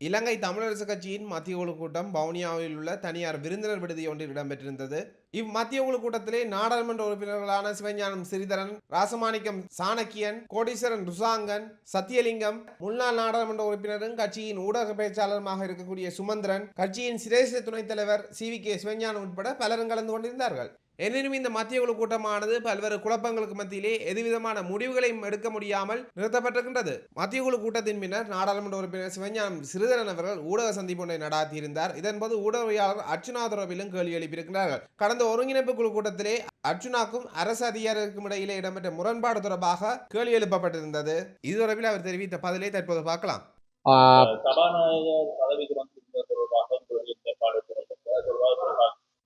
இலங்கை தமிழரசு கட்சியின் மத்திய குழு கூட்டம் வவுனியாவில் உள்ள தனியார் விருந்தினர் விடுதி ஒன்றில் இடம்பெற்றிருந்தது. இம்மத்திய குழு கூட்டத்திலே நாடாளுமன்ற உறுப்பினர்களான சிவஞானம் சிறிதரன் ராசமாணிக்கம் சாணக்கியன் கோடீஸ்வரன் ருசாங்கன் சத்தியலிங்கம் முன்னாள் நாடாளுமன்ற உறுப்பினரும் கட்சியின் ஊடக பேச்சாளருமாக இருக்கக்கூடிய சுமந்திரன் கட்சியின் சிரேஷ்ட துணைத் தலைவர் சி வி கே சிவஞானம் உட்பட பலரும் கலந்து கொண்டிருந்தார்கள். எனினும் இந்த மத்திய குழு கூட்டமானது பல்வேறு குழப்பங்களுக்கு மத்தியிலே எதுவிதமான முடிவுகளையும் எடுக்க முடியாமல் நிறுத்தப்பட்டிருக்கின்றது. மத்திய குழு கூட்டத்தின் பின்னர் நாடாளுமன்ற உறுப்பினர் சிவஞானம் சிறிதரன் அவர்கள் ஊடக சந்திப்பு ஒன்றை நடாத்தியிருந்தார். இதன்போது ஊடகவியாளர் அர்ச்சுனா தொடர்பிலும் கேள்வி எழுப்பியிருக்கிறார்கள். கடந்த ஒருங்கிணைப்பு குழு கூட்டத்திலே அர்ச்சுனாக்கும் அரசு அதிகாரிகளுக்கும் இடையிலே இடம்பெற்ற முரண்பாடு தொடர்பாக கேள்வி எழுப்பப்பட்டிருந்தது. இது தொடர்பில் அவர் தெரிவித்த பதிலை தற்போது பார்க்கலாம். சபாநாயகர் பதவிக்கு வந்திருந்த தொடர்பாக உங்களுடைய நிலைப்பாடு தெரிவித்தது. அது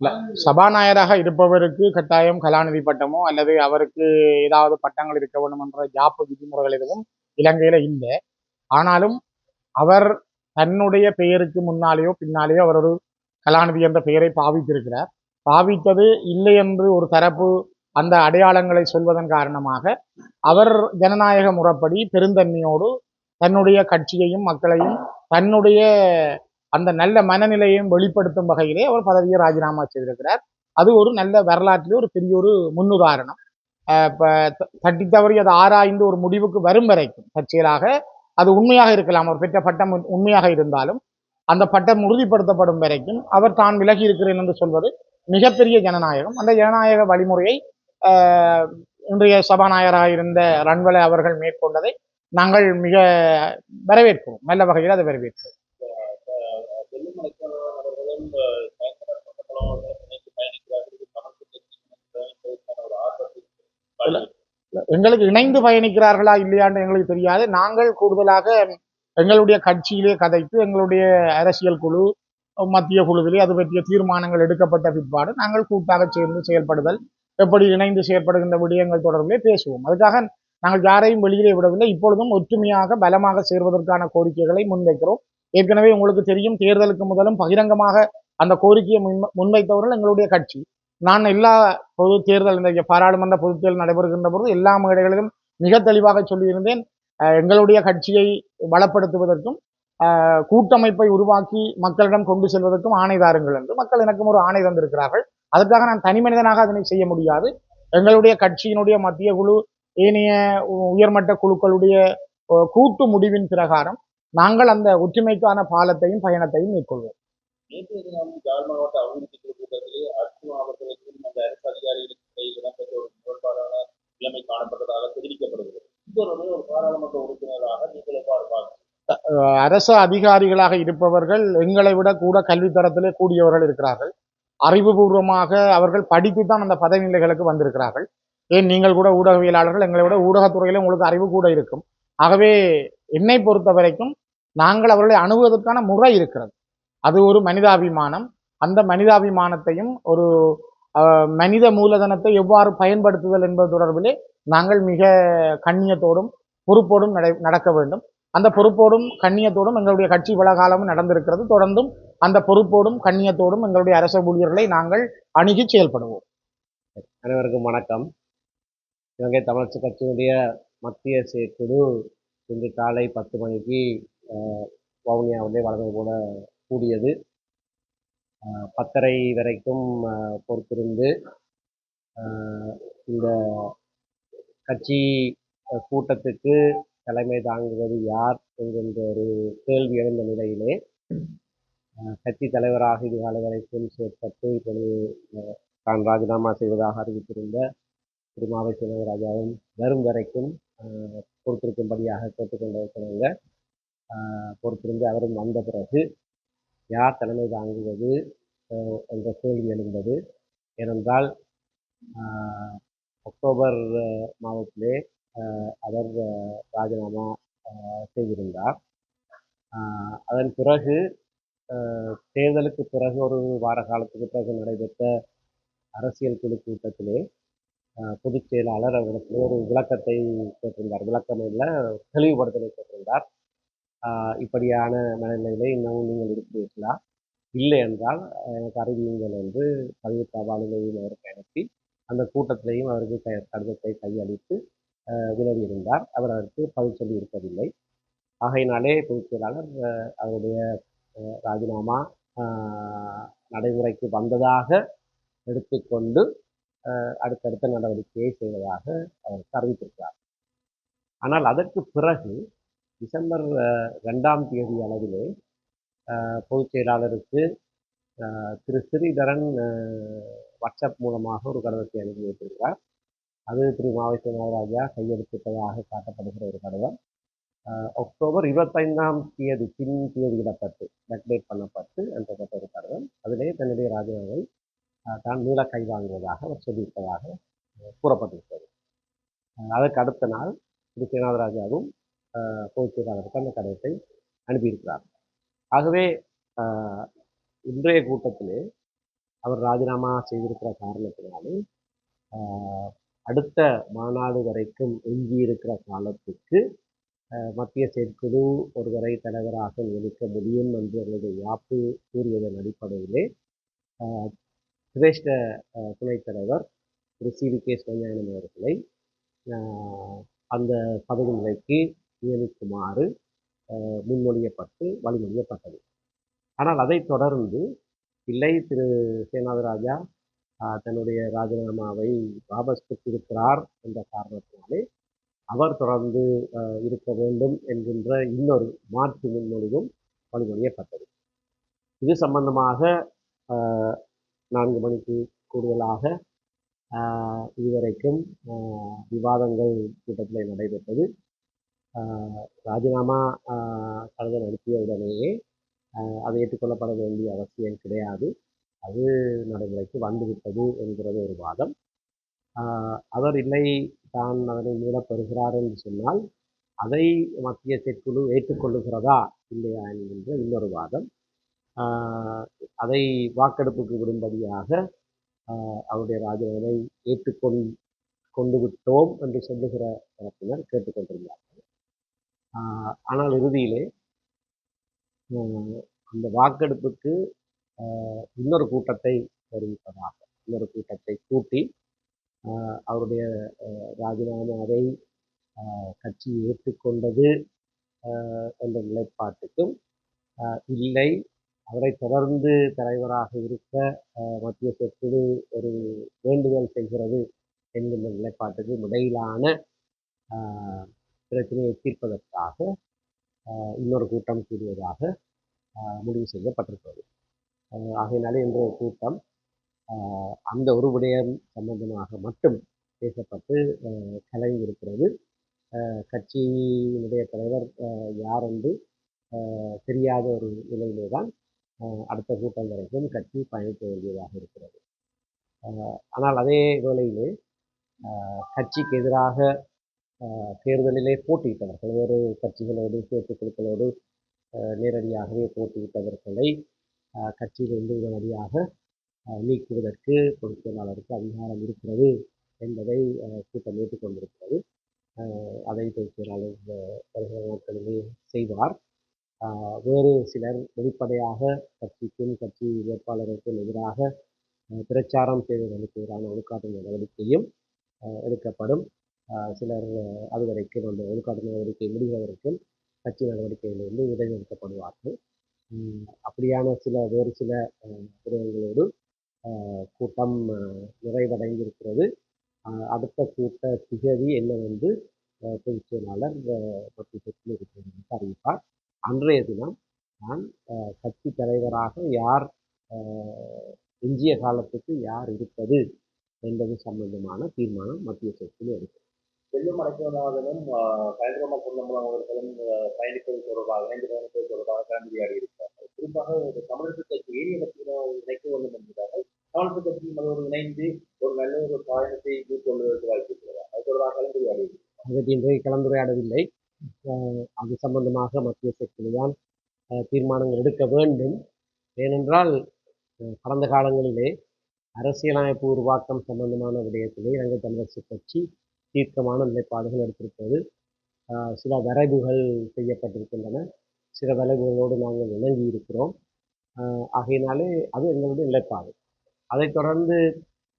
தொடர்பாக சபாநாயகராக இருப்பவருக்கு கட்டாயம் கலாநிதி பட்டமோ அல்லது அவருக்கு ஏதாவது பட்டங்கள் இருக்க வேண்டும் என்ற ஜாப்பு விதிமுறைகள் எதுவும் இலங்கையில இல்லை. ஆனாலும் அவர் தன்னுடைய பெயருக்கு முன்னாலேயோ பின்னாலேயோ அவர் ஒரு கலாநிதி என்ற பெயரை பாவித்திருக்கிறார். பாவித்தது இல்லை என்று ஒரு தரப்பு அந்த அடையாளங்களை சொல்வதன் காரணமாக அவர் ஜனநாயக முறைப்படி பெருந்தன்மையோடு தன்னுடைய கட்சியையும் மக்களையும் தன்னுடைய அந்த நல்ல மனநிலையையும் வெளிப்படுத்தும் வகையிலே அவர் பதவியை ராஜினாமா செய்திருக்கிறார். அது ஒரு நல்ல வரலாற்றிலே ஒரு பெரிய ஒரு முன்னுதாரணம். அஹ் தட்டி தவறி அது ஆராய்ந்து ஒரு முடிவுக்கு வரும் வரைக்கும் தற்செயலாக அது உண்மையாக இருக்கலாம். அவர் பெற்ற பட்டம் உண்மையாக இருந்தாலும் அந்த பட்டம் உறுதிப்படுத்தப்படும் வரைக்கும் அவர் தான் விலகி இருக்கிறேன் என்று சொல்வது மிகப்பெரிய ஜனநாயகம். அந்த ஜனநாயக வழிமுறையை இன்றைய சபாநாயகராக இருந்த ரன்வலை அவர்கள் மேற்கொண்டதை நாங்கள் மிக வரவேற்கிறோம் நல்ல வகையில் அதை வரவேற்கிறோம் வெள்ளுமலை அவர்களும் அஹ், பயங்கரப்பட்ட பலவர்களை இணைத்து பயணிக்கிறார்கள் இது தமக்கு தெரியும் ஒரு ஆர்வத்தை எங்களுக்கு இணைந்து பயணிக்கிறார்களா இல்லையான்னு எங்களுக்கு தெரியாது. நாங்கள் கூடுதலாக எங்களுடைய கட்சியிலே கதைத்து எங்களுடைய அரசியல் குழு மத்திய குழுவிலே அது பற்றிய தீர்மானங்கள் எடுக்கப்பட்ட பிற்பாடு நாங்கள் கூட்டாக சேர்ந்து செயல்படுதல் எப்படி இணைந்து செயல்படுகின்ற விடயங்கள் தொடர்பிலே பேசுவோம். அதுக்காக நாங்கள் யாரையும் வெளியிலே விடவில்லை. இப்பொழுதும் ஒற்றுமையாக பலமாக சேர்வதற்கான கோரிக்கைகளை முன்வைக்கிறோம். ஏற்கனவே உங்களுக்கு தெரியும் தேர்தலுக்கு முதலும் பகிரங்கமாக அந்த கோரிக்கையை முன் முன்வைத்தவர்கள் எங்களுடைய கட்சி. நான் எல்லா பொது தேர்தல் இந்த பாராளுமன்ற பொதுத் தேர்தல் நடைபெறுகின்ற பொழுது எல்லா மேடைகளிலும் மிக தெளிவாக சொல்லியிருந்தேன். எங்களுடைய கட்சியை பலப்படுத்துவதற்கும் கூட்டமைப்பை உருவாக்கி மக்களிடம் கொண்டு செல்வதற்கும் ஆணை தாருங்கள் என்று மக்கள் எனக்கும் ஒரு ஆணை தந்திருக்கிறார்கள். அதற்காக நான் தனி மனிதனாக அதனை செய்ய முடியாது. எங்களுடைய கட்சியினுடைய மத்திய குழு ஏனைய உயர்மட்ட குழுக்களுடைய கூட்டு முடிவின் பிரகாரம் நாங்கள் அந்த ஒற்றுமைக்கான பாலத்தையும் பயணத்தையும் மேற்கொள்வோம். அரசு அதிகாரிகளாக இருப்பவர்கள் எங்களை விட கூட கல்வித்தரத்திலே கூடியவர்கள் இருக்கிறார்கள். அறிவுபூர்வமாக அவர்கள் படித்து தான் அந்த பதவி நிலைகளுக்கு வந்திருக்கிறார்கள். ஏன் நீங்கள் கூட ஊடகவியலாளர்கள் எங்களை விட ஊடகத்துறையில உங்களுக்கு அறிவு கூட இருக்கும். ஆகவே என்னை பொறுத்த வரைக்கும் நாங்கள் அவர்களை அணுகுவதற்கான முறை இருக்கிறது. அது ஒரு மனிதாபிமானம். அந்த மனிதாபிமானத்தையும் ஒரு அஹ், மனித மூலதனத்தை எவ்வாறு பயன்படுத்துதல் என்பது தொடர்பிலே நாங்கள் மிக கண்ணியத்தோடும் பொறுப்போடும் நடை நடக்க வேண்டும். அந்த பொறுப்போடும் கண்ணியத்தோடும் எங்களுடைய கட்சி காலமும் நடந்திருக்கிறது. தொடர்ந்தும் அந்த பொறுப்போடும் கண்ணியத்தோடும் எங்களுடைய அரச ஊழியர்களை நாங்கள் அணுகி செயல்படுவோம். அனைவருக்கும் வணக்கம். இலங்கை தமிழர் கட்சியினுடைய மத்திய செயற்குழு இன்று காலை பத்து மணிக்கு வவுனியாவிலே வழக்கம் போல கூடியது. பத்தரை வரைக்கும் பொறுத்திருந்து இந்த கட்சி கூட்டத்துக்கு தலைமை தாங்குவது யார் என்கின்ற ஒரு கேள்வி எழுந்த நிலையிலே கட்சி தலைவராக இதுகால வரைக்கும் செயற்பட்டு இப்பொழுது தான் ராஜினாமா செய்வதாக அறிவித்திருந்த திரு மாவை சிவராஜாவும் வரும் வரைக்கும் ஆஹ், பொறுத்திருக்கும்படியாக கேட்டுக்கொண்டிருக்கிறாங்க. பொறுத்திருந்து அவரும் வந்த பிறகு யார் தலைமை தாங்குவது என்ற கேள்வி எழுந்தது. ஏனென்றால் அக்டோபர் மாதத்திலே அவர் ராஜினாமா செய்திருந்தார். அதன் பிறகு தேர்தலுக்கு பிறகு ஒரு வார காலத்துக்கு பிறகு நடைபெற்ற அரசியல் குழு கூட்டத்திலே பொதுச் செயலாளர் அவர்களுக்கு ஒரு விளக்கத்தை கேட்டிருந்தார். விளக்கம் இல்லை தெளிவுபடுத்தலை கேட்டிருந்தார். இப்படியான மனநிலையில் இன்னமும் நீங்கள் இருக்கிறீர்களா? இல்லை என்றால் எனக்கு அறிவியுங்கள் என்று பதிவு தபாலிலையும் அவருக்கு அனுப்பி அந்த கூட்டத்திலையும் அவருக்கு க- கடிதத்தை கையளித்து விலகியிருந்தார். அவர் அதற்கு பதில் சொல்லி இருக்கவில்லை ஆகையினாலே பொதுச்செயலாளர் அவருடைய ராஜினாமா நடைமுறைக்கு வந்ததாக எடுத்துக்கொண்டு அடுத்தடுத்த நடவடிக்கையை செய்வதாக அவர் அறிவித்திருக்கிறார். ஆனால் அதற்கு பிறகு டிசம்பர் ரெண்டாம் தேதி அளவிலே பொதுச் செயலாளருக்கு திரு ஸ்ரீதரன் வாட்ஸ்அப் மூலமாக ஒரு கடிதத்தை அனுப்பி வைத்திருக்கிறார். அது திரு மாவட்ட நாகராஜா கையெழுத்திட்டதாக காட்டப்படுகிற ஒரு கடிதம். அக்டோபர் இருபத்தைந்தாம் தேதி பின் தேதியிடப்பட்டு பேக்டேட் பண்ணப்பட்டு அனுப்பப்பட்ட ஒரு கடிதம். அதிலே தன்னுடைய ராஜினாமை தான் மீள கைவாங்குவதாக அவர் சொல்லியிருப்பதாக கூறப்பட்டிருக்கிறது. அதற்கு அடுத்த நாள் திரு சேனாதராஜாவும் அஹ், அந்த கடிதத்தை அனுப்பியிருக்கிறார். ஆகவே இன்றைய கூட்டத்திலே அவர் ராஜினாமா செய்திருக்கிற காரணத்தினாலே அடுத்த மாநாடு வரைக்கும் எஞ்சியிருக்கிற காலத்துக்கு மத்திய செயற்குழு ஒருவரை தலைவராக நியமிக்க முடியும் என்று அவருடைய யாப்பு கூறியதன் அடிப்படையிலே சிரேஷ்ட துணைத் தலைவர் திரு சி வி கே சிவஞானம் அவர்களை அந்த பதவி நிலைக்கு நியமிக்குமாறு முன்மொழியப்பட்டு வழிமொழியப்பட்டது. ஆனால் அதைத் தொடர்ந்து இல்லை திரு. சேனாதராஜா தன்னுடைய ராஜினாமாவை வாபஸ் பெற்றிருக்கிறார் என்ற காரணத்தினாலே அவர் தொடர்ந்து இருக்க வேண்டும் என்கின்ற இன்னொரு மாற்று முன்மொழிவும் வழிமொழியப்பட்டது. இது சம்பந்தமாக நான்கு மணிக்கு கூடுதலாக இதுவரைக்கும் விவாதங்கள் கூட்டத்தில் நடைபெற்றது. ராஜினாமா கடிதம் அனுப்பிய உடனேயே அது ஏற்றுக்கொள்ளப்பட வேண்டிய அவசியம் கிடையாது. அது நடைமுறைக்கு வந்துவிட்டது என்கிறது ஒரு வாதம். அவர் இல்லை தான் அதனை மீளப்பெறுகிறார் என்று சொன்னால் அதை மத்திய செயற்குழு ஏற்றுக்கொள்ளுகிறதா இல்லையா என்கின்ற இன்னொரு வாதம். அதை வாக்கெடுப்புக்கு விடும்படியாக அவருடைய ராஜினாமை ஏற்றுக்கொள் கொண்டு விட்டோம் என்று சொல்லுகிற தரப்பினர் கேட்டுக்கொண்டிருந்தார் ஆனால் இறுதியிலே ஆஹ், அந்த வாக்கெடுப்புக்கு ஆஹ், இன்னொரு கூட்டத்தை தெரிவிப்பதாக இன்னொரு கூட்டத்தை கூட்டி அவருடைய ராஜினாமாவை ஆஹ், கட்சி ஏற்றுக்கொண்டது ஆஹ், என்ற நிலைப்பாட்டுக்கும் ஆஹ், இல்லை அவரை தொடர்ந்து தலைவராக இருக்க மத்திய செயற்குழு ஒரு வேண்டுதல் செய்கிறது என்கின்ற நிலைப்பாட்டுக்கும் இடையிலான ஆஹ், பிரச்சனையை தீர்ப்பதற்காக இன்னொரு கூட்டம் கூடுவதாக முடிவு செய்யப்பட்டிருக்கிறது. ஆஹ், ஆகையினாலே இன்றைய கூட்டம் அந்த ஒரு விடயம் சம்பந்தமாக மட்டும் பேசப்பட்டு ஆஹ், கலைந்திருக்கிறது கட்சியினுடைய தலைவர் யார் என்று தெரியாத ஒரு நிலையிலே தான் அடுத்த கூட்டம் வரைக்கும் கட்சி பயணிக்க வேண்டியதாக இருக்கிறது. ஆனால் அதே வேளையிலே கட்சிக்கு எதிராக தேர்தலிலே போட்டியிட்டவர்கள் வேறு கட்சிகளோடு சேர்த்து குழுக்களோடு நேரடியாகவே போட்டியிட்டவர்களை கட்சியிலிருந்து உடனடியாக நீக்குவதற்கு பொதுச்செயலாளருக்கு அதிகாரம் இருக்கிறது என்பதை கூட்டம் ஏற்றுக்கொண்டிருக்கிறது. அதை பொதுச்செயலாளர் வருகிற நாட்களிலே செய்வார். வேறு சிலர் வெளிப்படையாக கட்சிக்கும் கட்சி வேட்பாளருக்கும் எதிராக பிரச்சாரம் செய்வதற்கு எதிரான ஒழுக்காட்டு நடவடிக்கையும் எடுக்கப்படும். சிலர் அது வரைக்கும் அந்த ஒழுக்காட்டு நடவடிக்கை முடிகிற வரைக்கும் கட்சி நடவடிக்கையிலிருந்து இடைநிறுத்தப்படுவார்கள். உம், அப்படியான சில வேறு சில விடயங்களோடு கூட்டம் நிறைவடைந்திருக்கிறது. அடுத்த கூட்ட திகதி என்னவென்று வந்து பொதுச் செயலாளர் மற்றும் மத்திய கட்சியில் அறிவிப்பார். அன்றைய தினம் நான் கட்சி தலைவராக யார் எஞ்சிய காலத்துக்கு யார் இருப்பது என்பது சம்பந்தமான தீர்மானம் மத்திய செயற்குழு எடுக்கும். செல்லும் அடைக்கலநாதனும் பயங்கரமா பொன்னம்பலம் அவர்களும் பயணிப்பது தொடர்பாக இணைந்து பயணிப்பது தொடர்பாக கலந்துரையாடி இருக்கிறார்கள். குறிப்பாக ஒரு தமிழக கட்சி ஏரிய கட்சியினர் இணைக்க வேண்டும் என்கிறார்கள் தமிழக கட்சியும் அதோடு இணைந்து ஒரு நல்ல ஒரு பயணத்தை மேற்கொள்வதற்கு வாய்ப்பு இருக்கிறதா. அது தொடர்பாக கலந்துரையாடி அதற்கு இன்றைய கலந்துரையாடவில்லை. அது சம்பந்தமாக மத்திய செயற்குழு தீர்மானங்கள் எடுக்க வேண்டும். ஏனென்றால் கடந்த காலங்களிலே அரசியலமைப்பு உருவாக்கம் சம்பந்தமான விடயத்திலே இலங்கை தமிழரசு கட்சி தீர்க்கமான நிலைப்பாடுகள் எடுத்திருப்பது சில வரைவுகள் செய்யப்பட்டிருக்கின்றன. சில வரைவுகளோடு நாங்கள் இணங்கி இருக்கிறோம். ஆகையினாலே அது எங்களுடைய நிலைப்பாடு. அதைத் தொடர்ந்து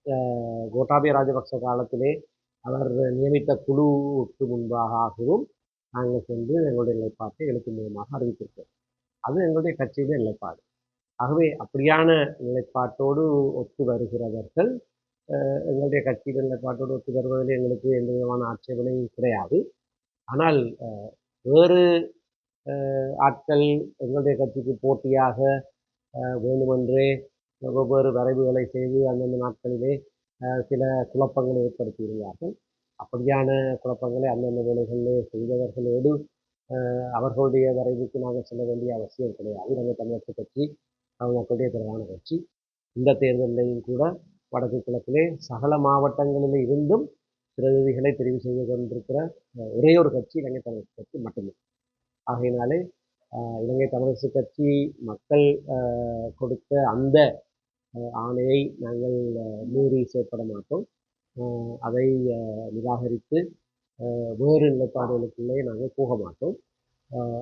ஆஹ், கோட்டாபய ராஜபக்ச காலத்திலே அவர் நியமித்த குழுவுக்கு முன்பாகவும் நாங்கள் சென்று எங்களுடைய நிலைப்பாட்டை எழுத்து மூலமாக அறிவித்திருக்கிறோம். அது எங்களுடைய கட்சியுடைய நிலைப்பாடு. ஆகவே அப்படியான நிலைப்பாட்டோடு ஒத்து வருகிறவர்கள் எங்களுடைய கட்சியின் நிலைப்பாட்டோடு ஒத்து வருவதில் எங்களுக்கு எந்த விதமான ஆட்சேபனையும் கிடையாது. ஆனால் வேறு ஆட்கள் எங்களுடைய கட்சிக்கு போட்டியாக வேண்டுமென்றே வெவ்வேறு வரைவுகளை செய்து அந்தந்த நாட்களிலே சில குழப்பங்களை ஏற்படுத்தியிருந்தார்கள். அப்படியான குழப்பங்களை அந்தந்த வேலைகளிலே செய்தவர்களோடு அவர்களுடைய வரைவுக்கு நாங்கள் செல்ல வேண்டிய அவசியம் கிடையாது. நாங்கள் தமிழக கட்சி மக்களுடைய பிரதான கட்சி. இந்த தேர்தலிலையும் கூட வடக்கு கிழக்கிலே சகல மாவட்டங்களில் இருந்தும் பிரதிநிதிகளை தெரிவு செய்து கொண்டிருக்கிற ஒரே ஒரு கட்சி இலங்கை தமிழரசு கட்சி மட்டுமே. ஆகையினாலே இலங்கை தமிழரசு கட்சி மக்கள் கொடுத்த அந்த ஆணையை நாங்கள் மீறி செயற்பட மாட்டோம். அதை நிராகரித்து வேறு நிலைப்பாடுகளுக்குள்ளே நாங்கள் போக மாட்டோம்.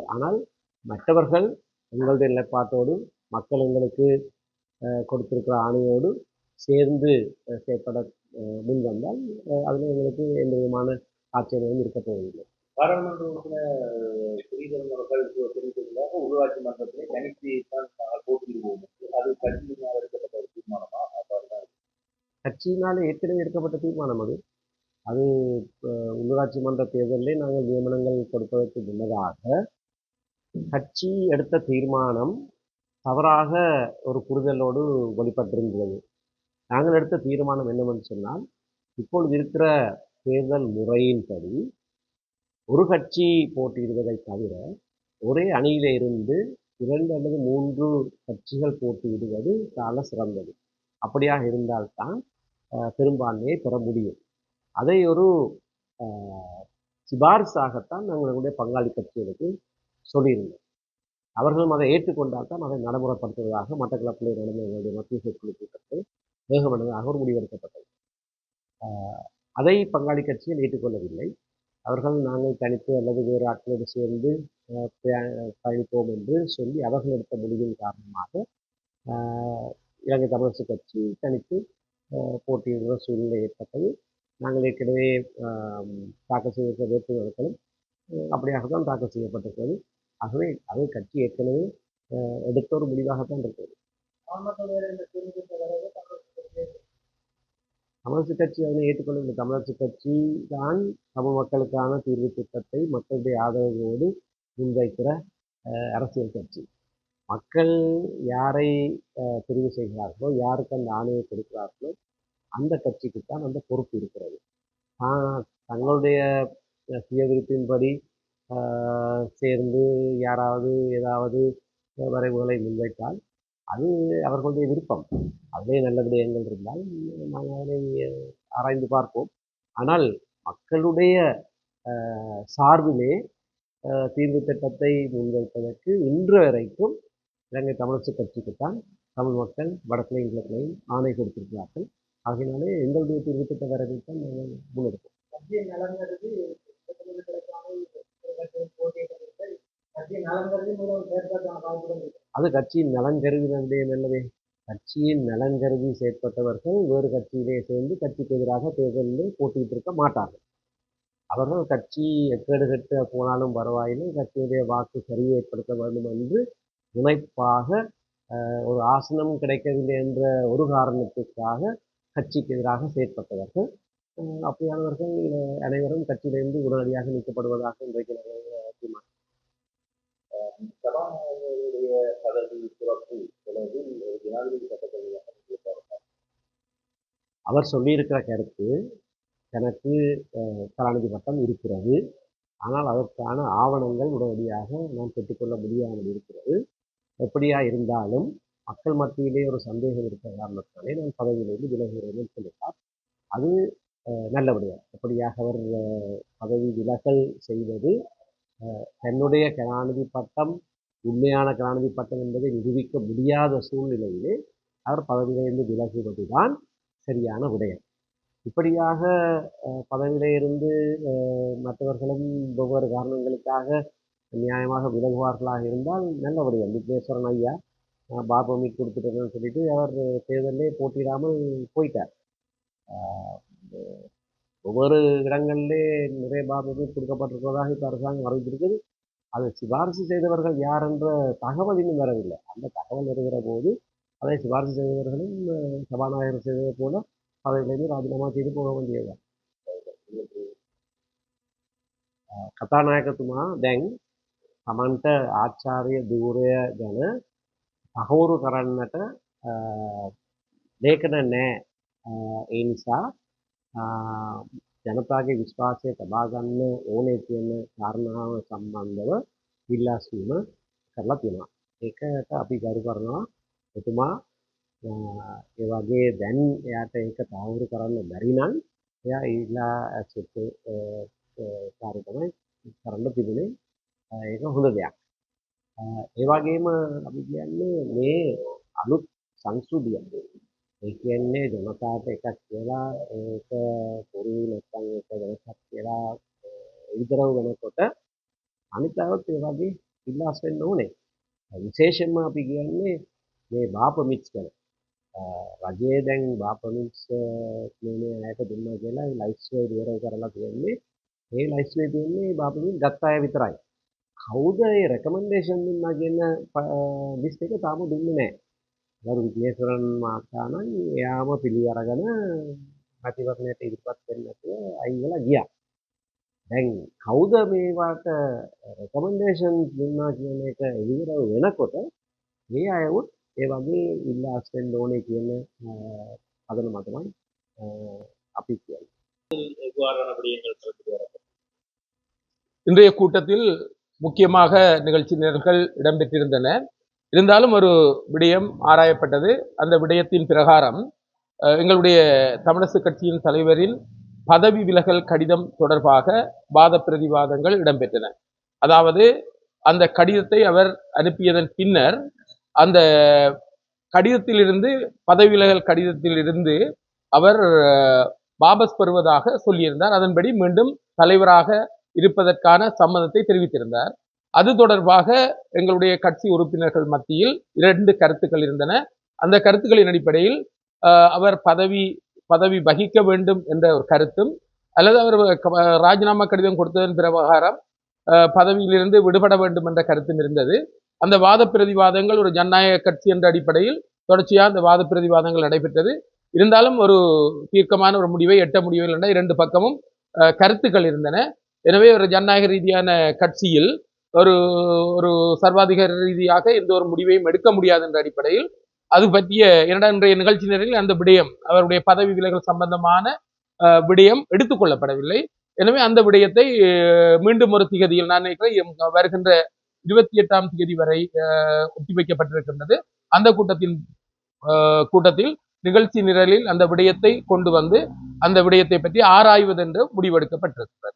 ஆனால் மற்றவர்கள் எங்களுடைய நிலைப்பாட்டோடு மக்கள் எங்களுக்கு அஹ், கொடுத்திருக்கிற ஆணையோடு சேர்ந்து செயற்பட முன் வந்தால் அதில் எங்களுக்கு எந்த விதமான ஆட்சேபமும் இருக்க போவதில்லை. பாராளுமன்ற உறுப்பினர் ஸ்ரீதரன் அவர்கள் தெரிவித்ததாக உள்ளாட்சி மன்றத்திலே தனித்து தான் போட்டியிடுவோம். அது கட்சியினால் எடுக்கப்பட்ட ஒரு தீர்மானமா? கட்சியினால் ஏற்கனவே எடுக்கப்பட்ட தீர்மானம் அது. அது அஹ், உள்ளூராட்சி மன்ற தேர்தலிலே நாங்கள் நியமனங்கள் கொடுப்பதற்கு முன்னதாக கட்சி எடுத்த தீர்மானம் தவறாக ஒரு புரிதலோடு வெளிப்பட்டிருந்தது. நாங்கள் எடுத்த தீர்மானம் என்னவென்று சொன்னால் இப்பொழுது இருக்கிற தேர்தல் முறையின்படி ஒரு கட்சி போட்டியிடுவதை தவிர ஒரே அணியில இருந்து இரண்டு அல்லது மூன்று கட்சிகள் போட்டியிடுவது சால சிறந்தது. அப்படியாக இருந்தால்தான் அஹ், பெரும்பான்மையை பெற முடியும். அதை ஒரு சிபாரிசாகத்தான் நாங்கள் எங்களுடைய பங்காளி கட்சிகளுக்கு சொல்லியிருந்தோம். அவர்களும் அதை ஏற்றுக்கொண்டால் தான் அதை நடைமுறைப்படுத்துவதாக மட்டக்களப்பிலே நடந்த எங்களுடைய மத்திய குழு கூட்டத்தில் வேகமனதாக ஒரு முடிவெடுக்கப்பட்டது அதை பங்காளி கட்சியில் ஏற்றுக்கொள்ளவில்லை. அவர்கள் நாங்கள் தனித்து அல்லது வேறு ஆட்களோடு சேர்ந்து பய- பயணிப்போம் என்று சொல்லி அவர்கள் எடுத்த முடிவின் காரணமாக இலங்கை தமிழரசு கட்சி தனித்து அஹ், போட்டியிடுகிற சூழ்நிலை ஏற்பட்டது. நாங்கள் ஏற்கனவே தாக்கல் செய்திருக்கிற வேட்புமனுக்களும் அப்படியாக தான் தாக்கல் செய்யப்பட்டிருக்கிறது. ஆகவே அது கட்சி ஏற்கனவே எடுத்த ஒரு முடிவாகத்தான் இருக்கிறது. தமிழரசு கட்சி அதனை ஏற்றுக்கொள்ளவில்லை தமிழரசு கட்சி தான் தமிழ் மக்களுக்கான தீர்வு திட்டத்தை மக்களுடைய ஆதரவோடு முன்வைக்கிற அரசியல் கட்சி. மக்கள் யாரை தெரிவு செய்கிறார்களோ யாருக்கு அந்த ஆணையை கொடுக்கிறார்களோ அந்த கட்சிக்கு தான் அந்த பொறுப்பு இருக்கிறது. தங்களுடைய சுய விருப்பின்படி சேர்ந்து யாராவது ஏதாவது வரைவுகளை முன்வைத்தால் அது அவர்களுடைய விருப்பம். அதிலே நல்ல விடயங்கள் இருந்தால் நாங்கள் அதனை ஆராய்ந்து பார்ப்போம். ஆனால் மக்களுடைய சார்பிலே தீர்வு திட்டத்தை முன்வைப்பதற்கு இன்று வரைக்கும் இலங்கை தமிழரசு கட்சிக்குத்தான் தமிழ் மக்கள் வடக்கிலையும் கிழக்கிலையும் ஆணை கொடுத்திருக்கிறார்கள். ஆகையினாலே எங்களுடைய தீர்வு திட்ட வரவில் தான் நாங்கள் முன்னெடுப்போம். அது கட்சியின் நலன் கருதினுடைய நல்லதே. கட்சியின் நலன் கருதி செயற்பட்டவர்கள் வேறு கட்சியிலே சேர்ந்து கட்சிக்கு எதிராக தேர்தலில் போட்டியிட்டு இருக்க மாட்டார்கள். அவர்கள் கட்சி எக்கேடு கெட்டு போனாலும் பரவாயில்லை கட்சியுடைய வாக்கு சரியை ஏற்படுத்த வேண்டும் என்று முனைப்பாக ஒரு ஆசனம் கிடைக்கவில்லை என்ற ஒரு காரணத்துக்காக கட்சிக்கு எதிராக செயற்பட்டவர்கள். அப்படியானவர்கள் அனைவரும் கட்சியிலிருந்து உடனடியாக நீக்கப்படுவதாக இன்றைக்கு சபாநாயகருடைய பதவி சிறப்பு தொடர்பில் ஒரு ஜனாதிபதி சட்டப்படியாக அவர் சொல்லியிருக்கிற கருத்து எனக்கு அஹ், கலாநிதி பட்டம் இருக்கிறது. ஆனால் அதற்கான ஆவணங்கள் உடனடியாக நான் பெற்றுக்கொள்ள முடியாமல் இருக்கிறது. எப்படியா இருந்தாலும் மக்கள் மத்தியிலே ஒரு சந்தேகம் இருக்கிற காரணத்தாலே நான் பதவியிலிருந்து விலகுகிறேன் என்று சொல்லிட்டார். அது அஹ், நல்லபடியாக எப்படியாக அவர் பதவி விலகல் செய்வது தன்னுடைய கலாநிதி பட்டம் உண்மையான கலாநிதி பட்டம் என்பதை நிரூபிக்க முடியாத சூழ்நிலையிலே அவர் பதவியிலிருந்து விலகுவதுதான் சரியான விடயம். இப்படியாக பதவியிலிருந்து மற்றவர்களும் வெவ்வேறு காரணங்களுக்காக நியாயமாக விலகுவார்களாக இருந்தால் நல்ல விடயம். விக்னேஸ்வரன் ஐயா அஹ், கொடுத்துட்டேன்னு சொல்லிட்டு அவர் தேர்தலே போட்டியிடாமல் போயிட்டார். ஒவ்வொரு இடங்களிலே நிறைய பாபுகள் கொடுக்கப்பட்டிருக்கிறதாக இப்போ அரசாங்கம் அறிவித்திருக்குது அதை சிபாரிசு செய்தவர்கள் யார் என்ற தகவல் இன்னும் வரவில்லை அந்த தகவல் வருகிற போது அதை சிபாரிசு செய்தவர்களும் அஹ், சபாநாயகர் செய்ததை போல பதவியிலிருந்து ராஜினாமா செய்து போக வேண்டியதுதான் අහ්, කතානායකතුමා දැන් තමන්ට ආචාර්ය ධූරය ගැන තහවුරු කරන්නට අ, ලේඛන නෑ අ, ඒ නිසා අ, ජනතාවගේ විශ්වාසය තබා ගන්න ඕනේ කියන කාරණාව සම්බන්ධව ඉල්ලාස්වීම කරලා තියෙනවා. ඒකට අපි ගරු කරනවා එතුමා අ, ඒ වගේ දැන් එයාට ඒක තහවුරු කරන්න බැරි නම් එයා ඉල්ලා ඇසුතු අ, අ, කාර්ය තමයි කරන්න තිබුණේ අ, ඒක හොඳ දෙයක්. අ, ඒ වගේම අපි කියන්නේ මේ අලුත් සංස්කෘතිය ඒ කියන්නේ ජනතාවට එකක් කියලා ඒක පොරු නැත්නම් ඒක වෙනසක් කියලා අ, විතරව වෙනකොට අනිත් අයත් ඒ වගේ ඉල්ලාස් වෙන්න ඕනේ. විශේෂයෙන්ම අපි කියන්නේ මේ බාපමිට්ස් ගැන. අ, රජයේ දැන් බාපමිට්ස් කියන අයට දුන්නා කියලා ඒ ලයිස්ට් එක ඉවර කරලා තියෙන්නේ. ඒ ලයිස්ට් එකේ තියෙන්නේ බාපමිට් ගත්ත අය විතරයි. කවුද ඒ රෙකමෙන්ඩේෂන් දුන්නා කියන ලිස්ට් එක තාම දුන්නේ නැහැ. ගරු විජේසරන් මහතා නම් එයාම පිළි අරගෙන මැතිවරණයට ඉදිරිපත් වෙන්නේ නැතුව අයින් වෙලා ගියා. දැන් කවුද මේවට රෙකමෙන්ඩේෂන් දුන්නා කියන එක ඉවර වෙනකොට මේ අයවුත් ඒ වගේ ඉල්ලාස් වෙන්න ඕනේ කියන අ, පදනම තමයි අ, අපි කියන්නේ. எவ்வாறான விடயங்கள் கருத்து வர இன்றைய கூட்டத்தில் முக்கியமாக நிகழ்ச்சி நிரல்கள் இடம்பெற்றிருந்தன இருந்தாலும் ஒரு விடயம் ஆராயப்பட்டது. அந்த விடயத்தின் பிரகாரம் எங்களுடைய தமிழரசு கட்சியின் தலைவரின் பதவி விலகல் கடிதம் தொடர்பாக வாத பிரதிவாதங்கள் இடம்பெற்றன. அதாவது அந்த கடிதத்தை அவர் அனுப்பியதன் பின்னர் அந்த கடிதத்திலிருந்து பதவி விலகல் கடிதத்திலிருந்து அவர் வாபஸ் பெறுவதாக சொல்லியிருந்தார். அதன்படி மீண்டும் தலைவராக இருப்பதற்கான சம்மதத்தை தெரிவித்திருந்தார். அது தொடர்பாக எங்களுடைய கட்சி உறுப்பினர்கள் மத்தியில் இரண்டு கருத்துக்கள் இருந்தன. அந்த கருத்துக்களின் அடிப்படையில் அவர் பதவி பதவி வகிக்க வேண்டும் என்ற ஒரு கருத்தும் அல்லது அவர் ராஜினாமா கடிதம் கொடுத்ததன் பிரகாரம் பதவியிலிருந்து விடுபட வேண்டும் என்ற கருத்தும் இருந்தது. அந்த வாத பிரதிவாதங்கள் ஒரு ஜனநாயக கட்சி என்ற அடிப்படையில் தொடர்ச்சியாக அந்த வாத பிரதிவாதங்கள் நடைபெற்றது. இருந்தாலும் ஒரு தீர்க்கமான ஒரு முடிவை எட்ட முடியவில்லை என்ற இரண்டு பக்கமும் கருத்துக்கள் இருந்தன. எனவே ஒரு ஜனநாயக ரீதியான கட்சியில் ஒரு ஒரு சர்வாதிகார ரீதியாக எந்த ஒரு முடிவையும் எடுக்க முடியாது என்ற அடிப்படையில் அது பற்றிய இரண்டாம் இன்றைய நிகழ்ச்சி நிரலில் அந்த விடயம் அவருடைய பதவி விலகல் சம்பந்தமான விடயம் எடுத்துக்கொள்ளப்படவில்லை. எனவே அந்த விடயத்தை மீண்டும் ஒரு திகதியில் நான் நினைக்கிறேன் வருகின்ற இருபத்தி எட்டாம் தேதி வரை அஹ், ஒத்திவைக்கப்பட்டிருக்கின்றது. அந்த கூட்டத்தின் கூட்டத்தில் நிகழ்ச்சி நிரலில் அந்த விடயத்தை கொண்டு வந்து அந்த விடயத்தை பற்றி ஆராய்வதென்று முடிவெடுக்கப்பட்டிருக்கிறது.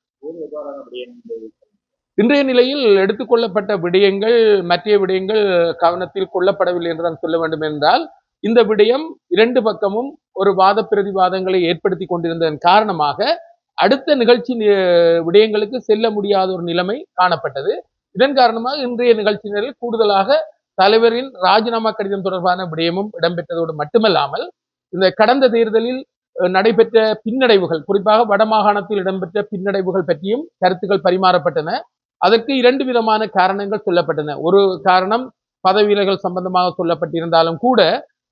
இன்றைய நிலையில் எடுத்துக்கொள்ளப்பட்ட விடயங்கள் மற்ற விடயங்கள் கவனத்தில் கொள்ளப்படவில்லை என்றுதான் சொல்ல வேண்டும் என்றால் இந்த விடயம் இரண்டு பக்கமும் ஒரு வாத பிரதிவாதங்களை ஏற்படுத்தி கொண்டிருந்ததன் காரணமாக அடுத்த நிகழ்ச்சி விடயங்களுக்கு செல்ல முடியாத ஒரு நிலைமை காணப்பட்டது. இதன் காரணமாக இன்றைய நிகழ்ச்சியினரில் கூடுதலாக தலைவரின் ராஜினாமா கடிதம் தொடர்பான விடயமும் இடம்பெற்றதோடு மட்டுமல்லாமல் இந்த கடந்த தேர்தலில் நடைபெற்ற பின்னடைவுகள் குறிப்பாக வடமாகாணத்தில் இடம்பெற்ற பின்னடைவுகள் பற்றியும் கருத்துக்கள் பரிமாறப்பட்டன. அதற்கு இரண்டு விதமான காரணங்கள் சொல்லப்பட்டன. ஒரு காரணம் பதவி சம்பந்தமாக சொல்லப்பட்டிருந்தாலும் கூட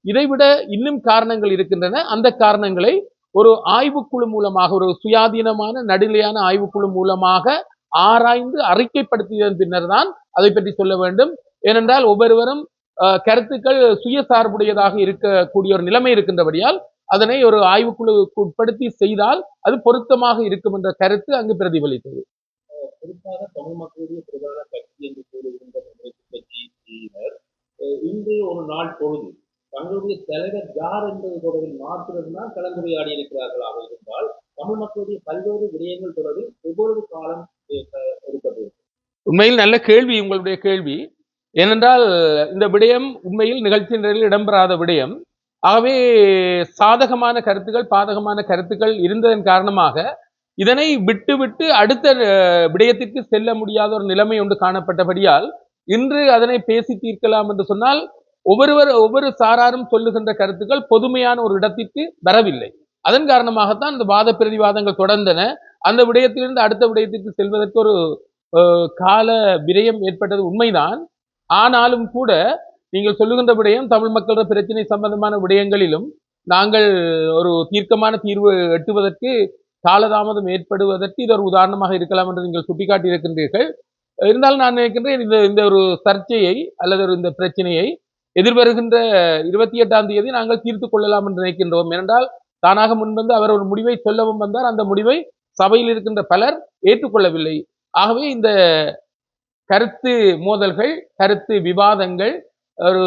இதைவிட இன்னும் காரணங்கள் இருக்கின்றன. அந்த காரணங்களை ஒரு ஆய்வுக்குழு மூலமாக ஒரு சுயாதீனமான நடுநிலையான ஆய்வுக்குழு மூலமாக ஆராய்ந்து அறிக்கைப்படுத்தியதன் பின்னர் தான் அதை பற்றி சொல்ல வேண்டும். ஏனென்றால் ஒவ்வொருவரும் கருத்துக்கள் சுயசார்புடையதாக இருக்கக்கூடிய ஒரு நிலைமை இருக்கின்றபடியால் அதனை ஒரு ஆய்வுக்குழுவுக்கு உட்படுத்தி செய்தால் அது பொருத்தமாக இருக்கும் என்ற கருத்து அங்கு பிரதிபலித்தது. குறிப்பாக தமிழ் மக்களுடைய பிரதான கட்சி என்று கூறுகின்ற தமிழக கட்சியினர் இன்று ஒரு நாள் பொழுது தங்களுடைய தலைவர் யார் என்பது தொடர்பில் மாத்திரம்தான் கலந்துரையாடி இருக்கிறார்களாக இருந்தால் தமிழ் மக்களுடைய பல்வேறு விடயங்கள் தொடர்பில் ஒவ்வொரு காலம் அஹ், உண்மையில் நல்ல கேள்வி உங்களுடைய கேள்வி. ஏனென்றால் இந்த விடயம் உண்மையில் நிகழ்ச்சி நிலையில் இடம்பெறாத விடயம். ஆகவே சாதகமான கருத்துக்கள் பாதகமான கருத்துக்கள் இருந்ததன் காரணமாக இதனை விட்டுவிட்டு அடுத்த விடயத்திற்கு செல்ல முடியாத ஒரு நிலைமை ஒன்று காணப்பட்டபடியால் இன்று அதனை பேசி தீர்க்கலாம் என்று சொன்னால் ஒவ்வொருவர் ஒவ்வொரு சாராரும் சொல்லுகின்ற கருத்துக்கள் பொதுமையான ஒரு இடத்திற்கு வரவில்லை. அதன் காரணமாகத்தான் இந்த வாத பிரதிவாதங்கள் தொடர்ந்தன. அந்த விடயத்திலிருந்து அடுத்த விடயத்திற்கு செல்வதற்கு ஒரு கால விரயம் ஏற்பட்டது உண்மைதான். ஆனாலும் கூட நீங்கள் சொல்லுகின்ற விடயம் தமிழ் மக்களோட பிரச்சனை சம்பந்தமான விடயங்களிலும் நாங்கள் ஒரு தீர்க்கமான தீர்வு எட்டுவதற்கு காலதாமதம் ஏற்படுவதற்கு இது ஒரு உதாரணமாக இருக்கலாம் என்று நீங்கள் சுட்டிக்காட்டி இருக்கின்றீர்கள் இருந்தாலும் நான் நினைக்கின்றேன் இந்த இந்த ஒரு சர்ச்சையை அல்லது ஒரு இந்த பிரச்சனையை எதிர்வருகின்ற இருபத்தி எட்டாம் தேதி நாங்கள் தீர்த்து கொள்ளலாம் என்று நினைக்கின்றோம். ஏனென்றால் தானாக முன்வந்து அவர் ஒரு முடிவை சொல்லவும் வந்தார். அந்த முடிவை சபையில் இருக்கின்ற பலர் ஏற்றுக்கொள்ளவில்லை. ஆகவே இந்த கருத்து மோதல்கள் கருத்து விவாதங்கள் ஒரு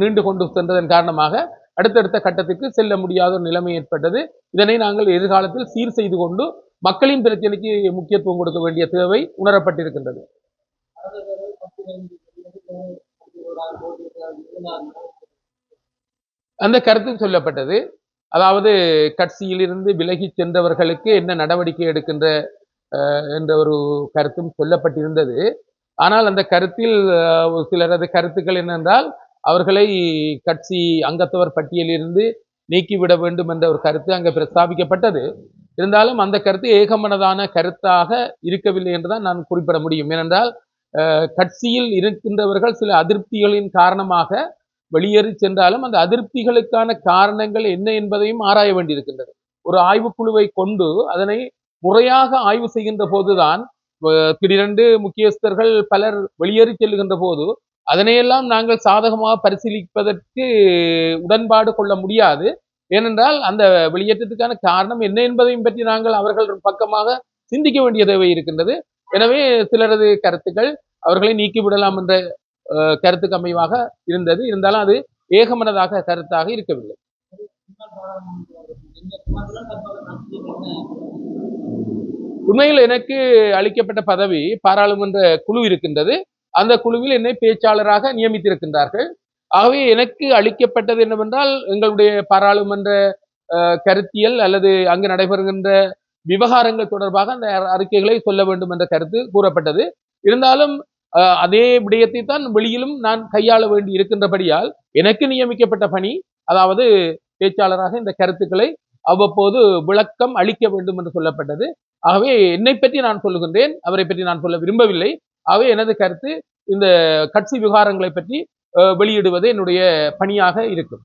நீண்டு கொண்டு சென்றதன் காரணமாக அடுத்தடுத்த கட்டத்துக்கு செல்ல முடியாத ஒரு நிலைமை ஏற்பட்டது. இதனை நாங்கள் எதிர்காலத்தில் சீர் செய்து கொண்டு மக்களின் பிரச்சனைக்கு முக்கியத்துவம் கொடுக்க வேண்டிய தேவை உணரப்பட்டிருக்கின்றது. அந்த கருத்து சொல்லப்பட்டது. அதாவது கட்சியிலிருந்து விலகி சென்றவர்களுக்கு என்ன நடவடிக்கை எடுக்கின்ற அஹ், என்ற ஒரு கருத்தும் சொல்லப்பட்டிருந்தது. ஆனால் அந்த கருத்தில் ஒரு சிலரது கருத்துக்கள் என்னென்றால் அவர்களை கட்சி அங்கத்தவர் பட்டியலிருந்து நீக்கிவிட வேண்டும் என்ற ஒரு கருத்து அங்கே பிரஸ்தாபிக்கப்பட்டது. இருந்தாலும் அந்த கருத்து ஏகமனதான கருத்தாக இருக்கவில்லை என்றுதான் நான் குறிப்பிட முடியும். ஏனென்றால் கட்சியில் இருக்கின்றவர்கள் சில அதிருப்திகளின் காரணமாக வெளியேறி சென்றாலும் அந்த அதிருப்திகளுக்கான காரணங்கள் என்ன என்பதையும் ஆராய வேண்டியிருக்கின்றது. ஒரு ஆய்வுக்குழுவை கொண்டு அதனை முறையாக ஆய்வு செய்கின்ற போதுதான் திடீரென்று முக்கியஸ்தர்கள் பலர் வெளியேறி செல்லுகின்ற போது அதனையெல்லாம் நாங்கள் சாதகமாக பரிசீலிப்பதற்கு உடன்பாடு கொள்ள முடியாது. ஏனென்றால் அந்த வெளியேற்றத்துக்கான காரணம் என்ன என்பதையும் பற்றி நாங்கள் அவர்கள் பக்கமாக சிந்திக்க வேண்டிய தேவை இருக்கின்றது. எனவே சிலரது கருத்துக்கள் அவர்களை நீக்கிவிடலாம் என்ற அஹ், கருத்துக்கு அமைவாக இருந்தது. இருந்தாலும் அது ஏகமனதாக கருத்தாக இருக்கவில்லை. உண்மையில் எனக்கு அளிக்கப்பட்ட பதவி பாராளுமன்ற குழு இருக்கின்றது. அந்த குழுவில் என்னை பேச்சாளராக நியமித்திருக்கின்றார்கள். ஆகவே எனக்கு அளிக்கப்பட்டது என்னவென்றால் எங்களுடைய பாராளுமன்ற கருத்தியல் அல்லது அங்கு நடைபெறுகின்ற விவகாரங்கள் தொடர்பாக அந்த அறிக்கைகளை சொல்ல வேண்டும் என்ற கருத்து கூறப்பட்டது. இருந்தாலும் அதே விடயத்தை தான் வெளியிலும் நான் கையாள வேண்டி இருக்கின்றபடியால் எனக்கு நியமிக்கப்பட்ட பணி அதாவது பேச்சாளராக இந்த கருத்துக்களை அவ்வப்போது விளக்கம் அளிக்க வேண்டும் என்று சொல்லப்பட்டது. ஆகவே என்னை பற்றி நான் சொல்லுகின்றேன் அவரை பற்றி நான் சொல்ல விரும்பவில்லை. ஆகவே எனது கருத்து. இந்த கட்சி விவகாரங்களை பற்றி அஹ், வெளியிடுவது என்னுடைய பணியாக இருக்கும்.